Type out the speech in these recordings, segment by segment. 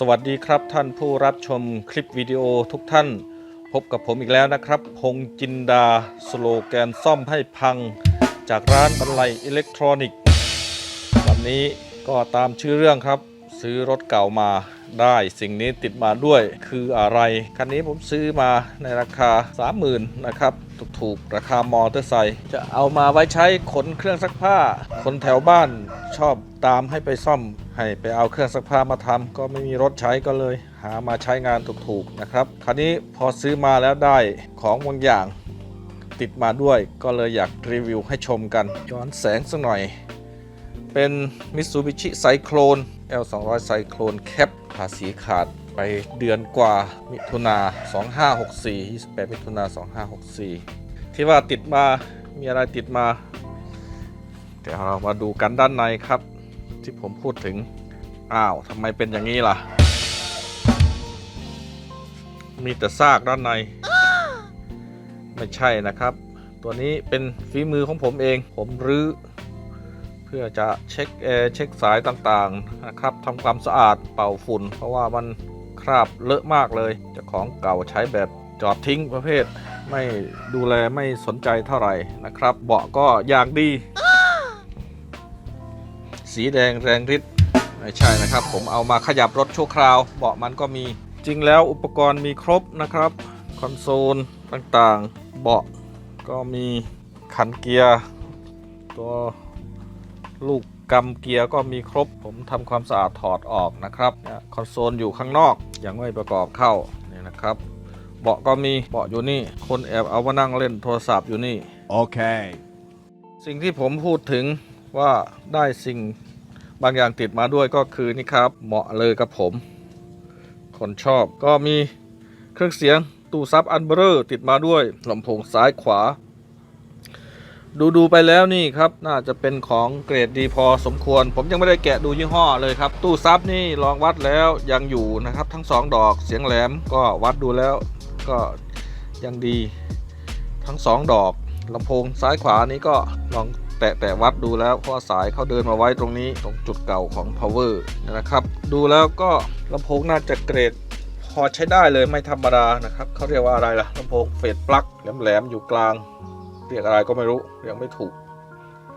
สวัสดีครับท่านผู้รับชมคลิปวิดีโอทุกท่าน พบกับผมอีกแล้วนะครับ พงจินดา สโลแกนซ่อมให้พัง จากร้านบรรลัยอิเล็กทรอนิกส์วันนี้ก็ตามชื่อเรื่องครับ ซื้อรถเก่ามาได้สิ่งนี้ติดมาด้วยคืออะไร คันนี้ผมซื้อมาในราคา 30,000นะครับ ถูกๆ ราคามอเตอร์ไซค์จะเอามาไว้ใช้ขนเครื่องซักผ้า คนแถวบ้านชอบตามให้ไปซ่อม ให้ไปเอาเครื่องซักผ้ามาทำก็ไม่มีรถใช้ก็เลย หามาใช้งานถูกๆนะครับคันนี้พอซื้อมาแล้วได้ของบางอย่างติดมาด้วยก็เลยอยากรีวิวให้ชมกัน ย้อนแสงสักหน่อย เป็น Mitsubishi Cyclone L200 Cyclone Cap ภาษีขาดไปเดือนกว่ามิถุนา 2564 28 มิถุนา 2564 ที่ว่าติดมา มีอะไรติดมา เดี๋ยวเรามาดูกันด้านในครับ ที่ผมพูดถึง อ้าวทำไมเป็นอย่างนี้ล่ะ มีแต่ซากด้านใน ไม่ใช่นะครับ ตัวนี้เป็นฝีมือของผมเอง ผมรื้อเพื่อจะเช็คแอร์เช็คสายต่างๆนะครับทำความสะอาดเป่าฝุ่น เพราะว่ามันคราบเลอะมากเลยเจ้าของเก่าใช้แบบจอดทิ้งประเภท ไม่ดูแลไม่สนใจเท่าไหร่นะครับ เบาะก็อย่างดี สีแดงแรงฤทธิ์ไม่ใช่นะครับ ผมเอามาขยับรถชั่วคราว เบาะมันก็มีจริงแล้วอุปกรณ์มีครบนะครับคอนโซลต่างๆ เบาะก็มีขันเกียร์ตัวลูกกำเกียร์ก็มีครบ ผมทำความสะอาดถอดออกนะครับเนี่ยคอนโซลอยู่ข้างนอกยังไม่ประกอบเข้าเนี่ยนะครับ เบาะก็มีเบาะอยู่นี่ คนแอบเอามานั่งเล่นโทรศัพท์อยู่นี่ Okay. สิ่งที่ผมพูดถึงว่าได้สิ่ง บางอย่างติดมาด้วยก็คือนี่ครับ เหมาะเลยกับผม คนชอบก็มีเครื่องเสียงตู้ซับอันเบอร์ติดมาด้วยลำโพงซ้ายขวา ดูดูไปแล้วนี่ครับน่าจะเป็นของเกรดดีพอสมควร ผมยังไม่ได้แกะดูยี่ห้อเลยครับ ตู้ซับนี่ลองวัดแล้วยังอยู่นะครับ ทั้งสองดอกเสียงแหลมก็วัดดูแล้วก็ยังดี ทั้งสองดอกลำโพงซ้ายขวานี้ก็ลอง แตะแตะวัดดูแล้วเพราะสายเขาเดินมาไว้ตรงนี้ตรงจุดเก่าของ power นะครับ ดูแล้วก็ลำโพงน่าจะเกรดพอใช้ได้เลยไม่ธรรมดานะครับเขาเรียกว่าอะไรล่ะลำโพงเฟดปลั๊กแหลมๆอยู่กลาง เรียกอะไรก็ไม่รู้เรียกไม่ถูก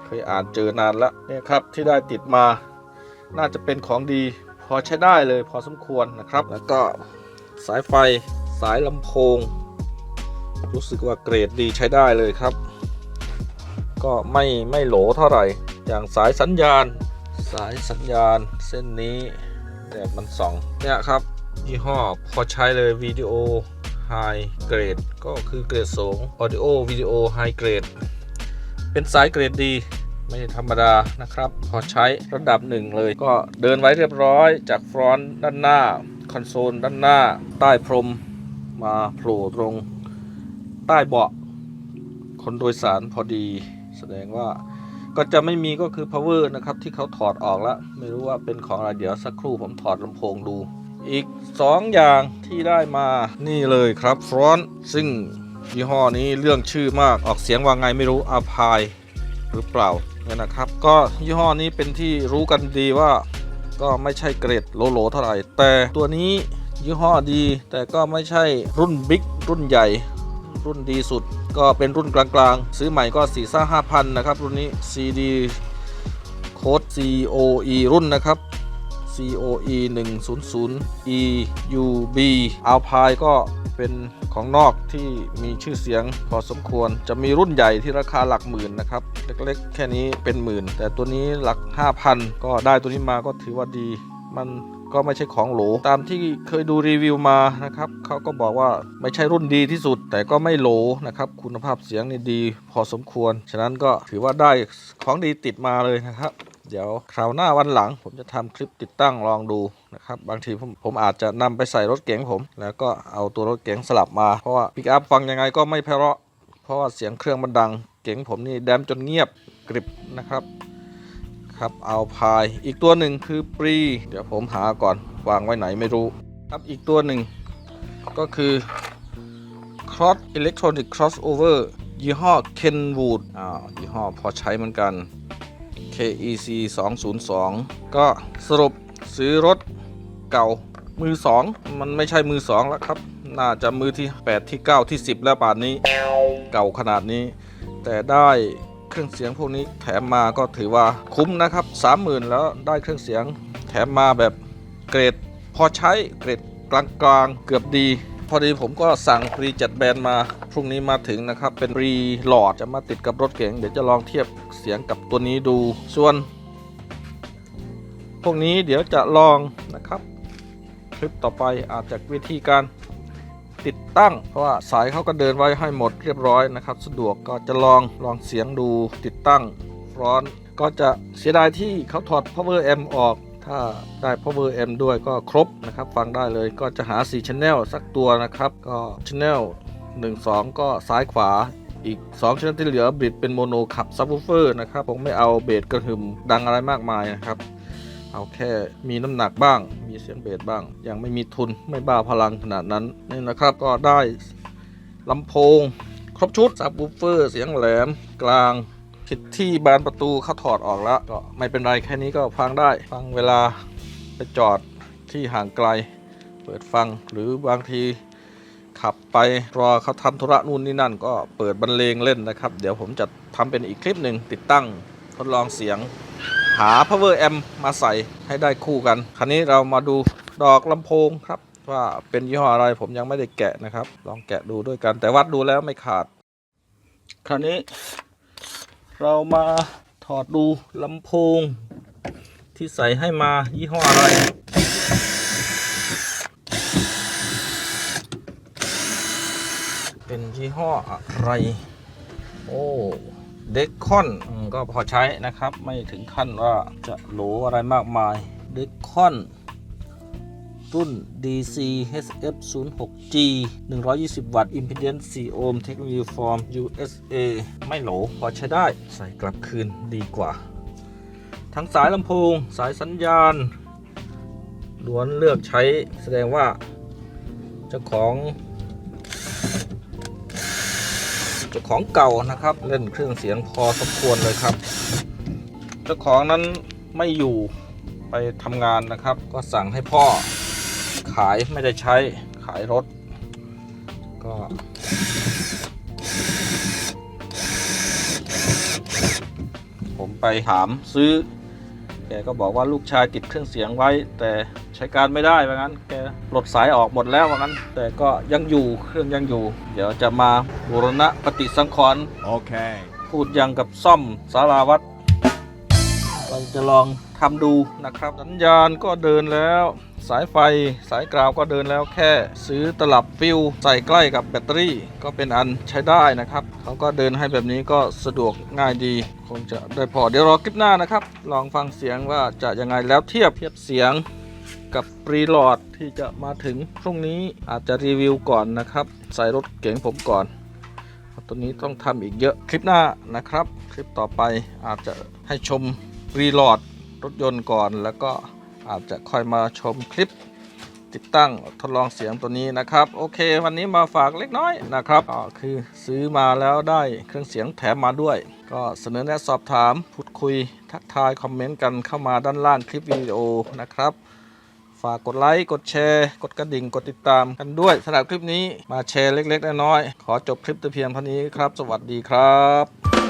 เคยอ่านเจอนานละเนี่ยครับที่ได้ติดมา น่าจะเป็นของดี พอใช้ได้เลยพอสมควรนะครับ แล้วก็สายไฟสายลำโพง รู้สึกว่าเกรดดีใช้ได้เลยครับ ก็ไม่ไม่โหลเท่าไหร่ อย่างสายสัญญาณ สายสัญญาณเส้นนี้แดดมันส่องเนี่ยครับยี่ห้อพอใช้เลยวิดีโอไฮเกรดก็คือเกรดสูง Audio วิดีโอไฮเกรดเป็นสายเกรดดีไม่ธรรมดานะครับ พอใช้ระดับหนึ่งเลย ก็เดินไว้เรียบร้อยจากฟรอนต์ด้านหน้า คอนโซลด้านหน้า ใต้พรมมาโผล่ตรง ใต้เบาะคนโดยสารพอดี แสดงว่าก็จะไม่มีก็คือ power นะครับ ที่เขาถอดออกแล้ว ไม่รู้ว่าเป็นของอะไรเดี๋ยวสักครู่ผมถอดลำโพงดู อีก 2 อย่างที่ได้มานี่เลยครับฟรอนต์ซึ่งยี่ห้อนี้เรื่องชื่อมากออกเสียงว่าไงไม่รู้อาพายหรือเปล่าเนี่ยนะครับ ก็ยี่ห้อนี้เป็นที่รู้กันดีว่าก็ไม่ใช่เกรดโลโลเท่าไหร่ แต่ตัวนี้ยี่ห้อดีแต่ก็ไม่ใช่รุ่นบิ๊กรุ่นใหญ่ รุ่นดีสุด ก็เป็นรุ่นกลางๆ ซื้อใหม่ก็4ี่ซ่าห้าพันนะครับ รุ่นนี้ CD โค้ด COE รุ่นนะครับ COE 100 EUB Alpine ก็เป็นของนอกที่มีชื่อเสียงพอสมควร จะมีรุ่นใหญ่ที่ราคาหลักหมื่นนะครับ เล็กๆ แค่นี้เป็นหมื่น แต่ตัวนี้หลัก 5,000 ก็ได้ตัวนี้มาก็ถือว่าดีมัน ก็ไม่ใช่ของโหลตามที่เคยดูรีวิวมานะครับเขาก็บอกว่าไม่ใช่รุ่นดีที่สุด แต่ก็ไม่โหลนะครับคุณภาพเสียงนี่ดี พอสมควร ฉะนั้นก็ถือว่าได้ของดีติดมาเลยนะครับเดี๋ยวคราวหน้าวันหลัง ผมจะทำคลิปติดตั้งลองดูนะครับบางทีผมผมอาจจะนำไปใส่รถเก๋งผม แล้วก็เอาตัวรถเก๋งสลับมา เพราะว่าปิกอัพฟังยังไงก็ไม่ไพราะ เพราะว่าเสียงเครื่องมันดัง เก๋งผมนี่แดมจนเงียบกริบนะครับ ครับเอาพายอีกตัวหนึ่งคือปรี เดี๋ยวผมหาก่อนวางไว้ไหนไม่รู้ครับอีกตัวหนึ่งก็คือ Cross Electronic Crossover ยี่ห้อ Kenwood อ่ายี่ห้อพอใช้เหมือนกัน KEC 202 ก็สรุปซื้อรถเก่ามือสองมันไม่ใช่มือสองแล้วครับ น่าจะมือที่ 8 ที่ 9 ที่ 10 แล้วป่านนี้ เก่าขนาดนี้ แต่ได้ เครื่องเสียงพวกนี้แถมมาก็ถือว่าคุ้มนะครับ 30,000 แล้วได้เครื่องเสียง แถมมาแบบเกรดพอใช้เกรดกลางๆเกือบดี พอดีผมก็สั่งรีจัดแบรนด์มาพรุ่งนี้มาถึงนะครับ เป็นรีหลอดจะมาติดกับรถเก๋งเดี๋ยวจะลองเทียบเสียงกับตัวนี้ดูส่วน พวกนี้เดี๋ยวจะลองนะครับ คลิปต่อไปอาจจะวิธีการ ติดตั้ง เพราะว่าสายเขาก็เดินไว้ให้หมดเรียบร้อยนะครับ สะดวกก็จะลองลองเสียงดูติดตั้งฟรอนต์ก็จะเสียดายที่เขาถอด power amp ออกถ้าได้ power amp ด้วยก็ครบนะครับ ฟังได้เลยก็จะหา 4 channel สักตัวนะครับ ก็ channel 1 2 ก็ซ้ายขวาอีก2 channel ที่เหลือบิดเป็นโมโนขับ subwoofer นะครับผมไม่เอาเบสกระหึ่มดังอะไรมากมายนะครับ เอาแค่มีน้ำหนักบ้าง มีเสียงเบสบ้าง ยังไม่มีทุนไม่บ้าพลังขนาดนั้นนี่นะครับก็ได้ลำโพง ครบชุดซับวูฟเฟอร์เสียงแหลมกลางผิดที่บานประตูเขาถอดออกแล้ว ก็ไม่เป็นไรแค่นี้ก็ฟังได้ ฟังเวลาไปจอดที่ห่างไกล เปิดฟังหรือบางทีขับไปรอเขาทำธุระนู่นนี่นั่นก็เปิดบรรเลงเล่นนะครับ เดี๋ยวผมจะทำเป็นอีกคลิปหนึ่งติดตั้งทดลองเสียง หา power amp มาใส่ให้ได้คู่กัน คราวนี้เรามาดูดอกลำโพงครับ ว่าเป็นยี่ห้ออะไรผมยังไม่ได้แกะนะครับ ลองแกะดูด้วยกัน แต่วัดดูแล้วไม่ขาด คราวนี้ เรามาถอดดูลำโพง ที่ใส่ให้มายี่ห้ออะไรเป็นยี่ห้ออะไร โอ้ เด็กคอนก็พอใช้นะครับ ไม่ถึงขั้นว่าจะโหลอะไรมากมายเด็กคอนรุ่น DC HF 0 6 G 120 วัตต์ Impedance 4 โอห์ม Technology Form USA ไม่โหล พอใช้ได้ ใส่กลับคืนดีกว่า ทั้งสายลำโพง สายสัญญาณล้วนเลือกใช้แสดงว่า เจ้าของ เจ้าของเก่านะครับ เล่นเครื่องเสียงพอสมควรเลยครับ เจ้าของนั้นไม่อยู่ไปทำงานนะครับ ก็สั่งให้พ่อขายไม่ได้ใช้ขายรถ ก็ผมไปถามซื้อ แกก็บอกว่าลูกชายติดเครื่องเสียงไว้แต่ ช้การไม่ได้ว่างั้น แกปลดสายออกหมดแล้วว่างั้น แต่ก็ยังอยู่เครื่องยังอยู่ เดี๋ยวจะมาบูรณะปฏิสังขรณ์ Okay. พูดยังกับซ่อมสาราวัดเราจะลองทำดูนะครับ สัญญาณก็เดินแล้ว สายไฟสายกราวก็เดินแล้วแค่ ซื้อตลับฟิวใส่ใกล้กับแบตเตอรี่ ก็เป็นอันใช้ได้นะครับเขาก็เดินให้แบบนี้ก็สะดวกง่ายดี คงจะได้พอเดี๋ยวรอคลิปหน้านะครับ ลองฟังเสียงว่าจะยังไงแล้วเทียบเทียบเสียง กับปรีโหลดที่จะมาถึงพรุ่งนี้อาจจะรีวิวก่อนนะครับ ใส่รถเก๋งผมก่อนตัวนี้ต้องทำอีกเยอะคลิปหน้านะครับ คลิปต่อไปอาจจะให้ชมรีโหลดรถยนต์ก่อน แล้วก็อาจจะค่อยมาชมคลิปติดตั้งทดลองเสียงตัวนี้นะครับ โอเค วันนี้มาฝากเล็กน้อยนะครับก็คือซื้อมาแล้วได้เครื่องเสียงแถมมาด้วย ก็เสนอแนะสอบถามพูดคุยทักทายคอมเมนต์กันเข้ามาด้านล่างคลิปวิดีโอนะครับ ฝากกดไลค์ กดแชร์ กดกระดิ่ง กดติดตามกันด้วยสำหรับคลิปนี้มาแชร์เล็ก ๆ น้อยๆขอจบคลิปแต่เพียงเท่านี้ครับ สวัสดีครับ